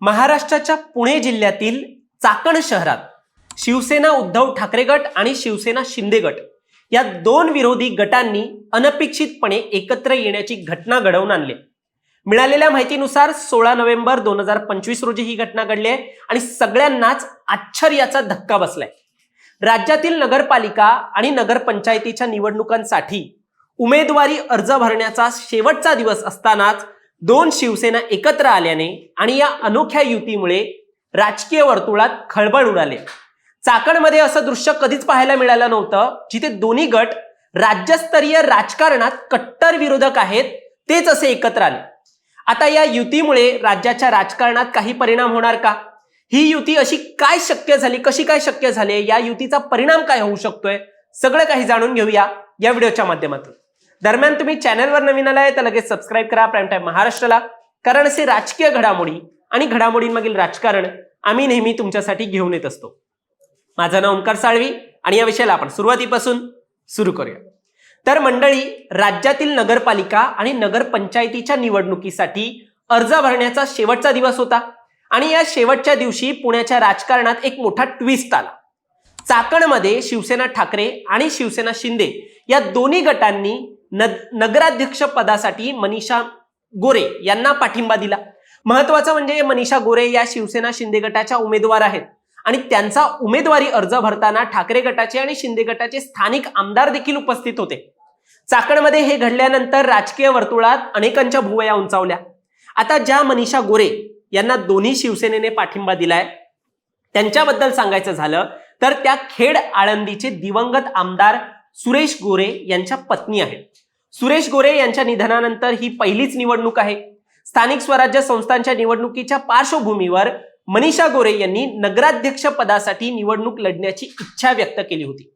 महाराष्ट्राच्या पुणे जिल्ह्यातील चाकण शहरात शिवसेना उद्धव ठाकरे गट आणि शिवसेना शिंदे गट या दोन विरोधी गटांनी अनपेक्षितपणे एकत्र येण्याची घटना घडवून आणली. मिळालेल्या माहितीनुसार सोळा नोव्हेंबर दोन हजार पंचवीस रोजी ही घटना घडली आहे आणि सगळ्यांनाच आश्चर्याचा धक्का बसलाय. राज्यातील नगरपालिका आणि नगरपंचायतीच्या निवडणुकांसाठी उमेदवारी अर्ज भरण्याचा शेवटचा दिवस असतानाच दोन शिवसेना एकत्र आल्याने आणि या अनोख्या युतीमुळे राजकीय वर्तुळात खळबळ उडाले. चाकणमध्ये असं दृश्य कधीच पाहायला मिळालं नव्हतं जिथे दोन्ही गट राज्यस्तरीय राजकारणात कट्टर विरोधक आहेत तेच असे एकत्र आले. आता या युतीमुळे राज्याच्या राजकारणात काही परिणाम होणार का? ही युती अशी काय शक्य झाली कशी काय शक्य झाली या युतीचा परिणाम काय होऊ शकतोय? सगळं काही जाणून घेऊया या व्हिडिओच्या माध्यमातून. दरम्यान तुम्ही चॅनलवर नवीन आलाय तर लगेच सबस्क्राईब करा. प्राईम टाईम महाराष्ट्राला. कारण असे राजकीय घडामोडी आणि घडामोडींमागील राजकारण आम्ही नेहमी तुमच्यासाठी घेऊन येत असतो. माझं नाव ओंकार साळवी आणि या विषयाला आपण सुरुवातीपासून सुरू करूया. तर मंडळी राज्यातील नगरपालिका आणि नगरपंचायतीच्या निवडणुकीसाठी अर्ज भरण्याचा शेवटचा दिवस होता आणि या शेवटच्या दिवशी पुण्याच्या राजकारणात एक मोठा ट्विस्ट आला. चाकणमध्ये शिवसेना ठाकरे आणि शिवसेना शिंदे या दोन्ही गटांनी नगराध्यक्ष पदासाठी मनीषा गोरे यांना पाठिंबा दिला. महत्वाचं म्हणजे मनीषा गोरे या शिवसेना शिंदे गटाच्या उमेदवार आहेत. आणि त्यांचा उमेदवारी अर्ज भरताना ठाकरे गटाचे आणि शिंदे गटाचे स्थानिक आमदार देखील उपस्थित होते. चाकणमध्ये हे घडल्यानंतर राजकीय वर्तुळात अनेकांच्या भुवया उंचावल्या. आता ज्या मनीषा गोरे यांना दोन्ही शिवसेनेने पाठिंबा दिलाय त्यांच्याबद्दल सांगायचं झालं तर त्या खेड आळंदीचे दिवंगत आमदार सुरेश गोरे यांच्या पत्नी आहेत. सुरेश गोरे यांच्या निधनानंतर ही पहिलीच निवडणूक आहे. स्थानिक स्वराज्य संस्थांच्या निवडणुकीच्या पार्श्वभूमीवर मनीषा गोरे यांनी नगराध्यक्ष पदासाठी निवडणूक लढण्याची इच्छा व्यक्त केली होती.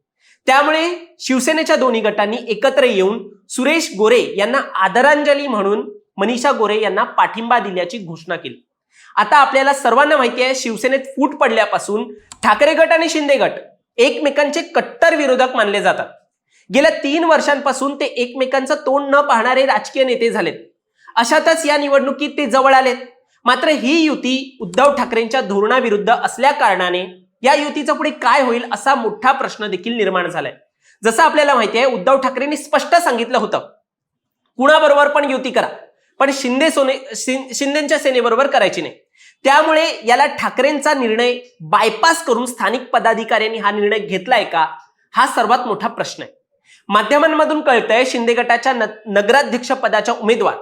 त्यामुळे शिवसेनेच्या दोन्ही गटांनी एकत्र येऊन सुरेश गोरे यांना आदरांजली म्हणून मनीषा गोरे यांना पाठिंबा दिल्याची घोषणा केली. आता आपल्याला सर्वांना माहिती आहे शिवसेनेत फूट पडल्यापासून ठाकरे गट आणि शिंदे गट एकमेकांचे कट्टर विरोधक मानले जातात. गेल्या तीन वर्षांपासून ते एकमेकांचं तोंड न पाहणारे राजकीय नेते झालेत. अशातच या निवडणुकीत ते जवळ आलेत. मात्र ही युती उद्धव ठाकरेंच्या धोरणाविरुद्ध असल्या कारणाने या युतीचं पुढे काय होईल असा मोठा प्रश्न देखील निर्माण झालाय. जसं आपल्याला माहिती आहे उद्धव ठाकरेंनी स्पष्ट सांगितलं होतं. कुणाबरोबर पण युती करा पण शिंदे सोने शिंदेच्या सेनेबरोबर करायची नाही. त्यामुळे याला ठाकरेंचा निर्णय बायपास करून स्थानिक पदाधिकाऱ्यांनी हा निर्णय घेतलाय का? हा सर्वात मोठा प्रश्न आहे. माध्यमांमधून कळतंय शिंदे गटाच्या न- नगराध्यक्ष पदाच्या उमेदवार.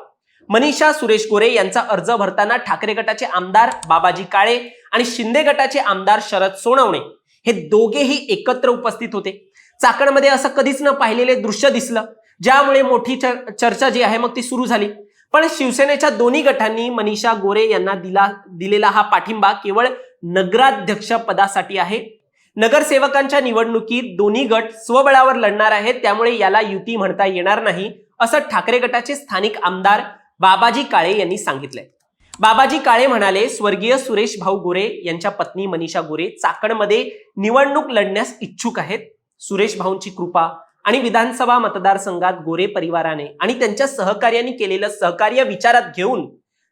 मनीषा सुरेश गोरे यांचा अर्ज भरताना ठाकरे गटाचे आमदार बाबाजी काळे आणि शिंदे गटाचे आमदार शरद सोनवणे हे दोघेही एकत्र उपस्थित होते. चाकणमध्ये असं कधीच न पाहिलेले दृश्य दिसलं. ज्यामुळे मोठी चर्चा जी आहे मग ती सुरू झाली. पण शिवसेनेच्या दोन्ही गटांनी मनीषा गोरे यांना दिला दिलेला हा पाठिंबा केवळ नगराध्यक्ष पदासाठी आहे. नगरसेवकांच्या निवडणुकीत दोन्ही गट स्वबळावर लढणार आहेत त्यामुळे याला युती म्हणता येणार नाही असं ठाकरे गटाचे स्थानिक आमदार बाबाजी काळे यांनी सांगितलंय. बाबाजी काळे म्हणाले स्वर्गीय सुरेश भाऊ गोरे यांच्या पत्नी मनीषा गोरे चाकणमध्ये निवडणूक लढण्यास इच्छुक आहेत. सुरेश भाऊंची कृपा आणि विधानसभा मतदारसंघात गोरे परिवाराने आणि त्यांच्या सहकार्याने केलेलं सहकार्य विचारात घेऊन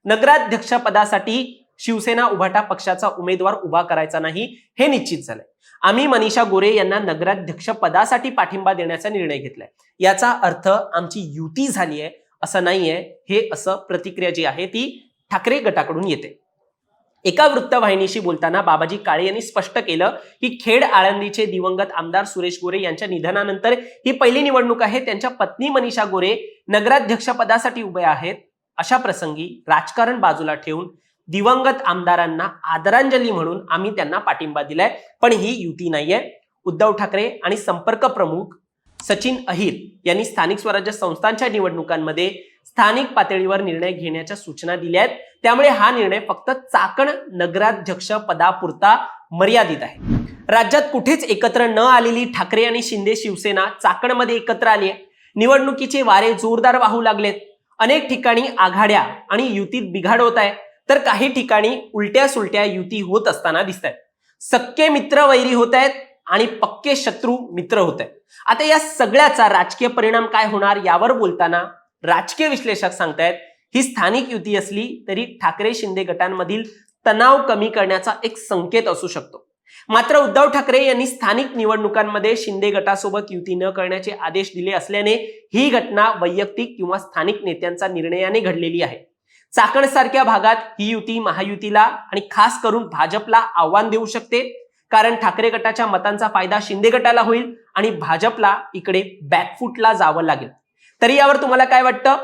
नगराध्यक्षपदासाठी शिवसेना उभाटा पक्षाचा उमेदवार उभा करायचा नाही हे निश्चित झालंय. आम्ही मनीषा गोरे यांना नगराध्यक्ष पदासाठी पाठिंबा देण्याचा निर्णय घेतलाय. याचा अर्थ आमची युती झाली आहे असं नाहीये हे असं प्रतिक्रिया जी आहे ती ठाकरे गटाकडून येते. एका वृत्तवाहिनीशी बोलताना बाबाजी काळे यांनी स्पष्ट केलं की खेड आळंदीचे दिवंगत आमदार सुरेश गोरे यांच्या निधनानंतर ही पहिली निवडणूक आहे. त्यांच्या पत्नी मनीषा गोरे नगराध्यक्ष पदासाठी उभे आहेत. अशा प्रसंगी राजकारण बाजूला ठेवून दिवंगत आमदारांना आदरांजली म्हणून आम्ही त्यांना पाठिंबा दिलाय. पण ही युती नाहीये. उद्धव ठाकरे आणि संपर्क प्रमुख सचिन अहिर यांनी स्थानिक स्वराज्य संस्थांच्या निवडणुकांमध्ये स्थानिक पातळीवर निर्णय घेण्याच्या सूचना दिल्या आहेत. त्यामुळे हा निर्णय फक्त चाकण नगराध्यक्ष पदापुरता मर्यादित आहे. राज्यात कुठेच एकत्र न आलेली ठाकरे आणि शिंदे शिवसेना चाकणमध्ये एकत्र आली आहे. निवडणुकीचे वारे जोरदार वाहू लागलेत. अनेक ठिकाणी आघाड्या आणि युतीत बिघाड होत आहे. तर काही ठिकाणी उलट्या सुलट्या युती होत असताना दिसत आहेत सक्के मित्र वैरी होत आहेत आणि पक्के शत्रू मित्र होत आहेत आता या सगळ्याचा राजकीय परिणाम काय होणार यावर बोलताना राजकीय विश्लेषक सांगतायत ही स्थानिक युती असली तरी ठाकरे शिंदे गटांमधील तणाव कमी करण्याचा एक संकेत असू शकतो. मात्र उद्धव ठाकरे यांनी स्थानिक निवडणुकांमध्ये शिंदे गटासोबत युती न करण्याचे आदेश दिले असल्याने ही घटना वैयक्तिक किंवा स्थानिक नेत्यांचा निर्णयाने घडलेली आहे. चाकण सारख्या भागात ही युती महायुतीला आणि खास करून भाजपला आव्हान देऊ शकते. कारण ठाकरे गटाच्या मतांचा फायदा शिंदे गटाला होईल आणि भाजपला इकडे बॅकफुटला जावं लागेल. तरी यावर तुम्हाला काय वाटतं?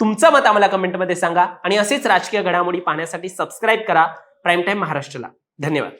तुमचं मत आम्हाला कमेंटमध्ये सांगा आणि असेच राजकीय घडामोडी पाहण्यासाठी सबस्क्राईब करा. प्राईम टाईम महाराष्ट्रला. धन्यवाद.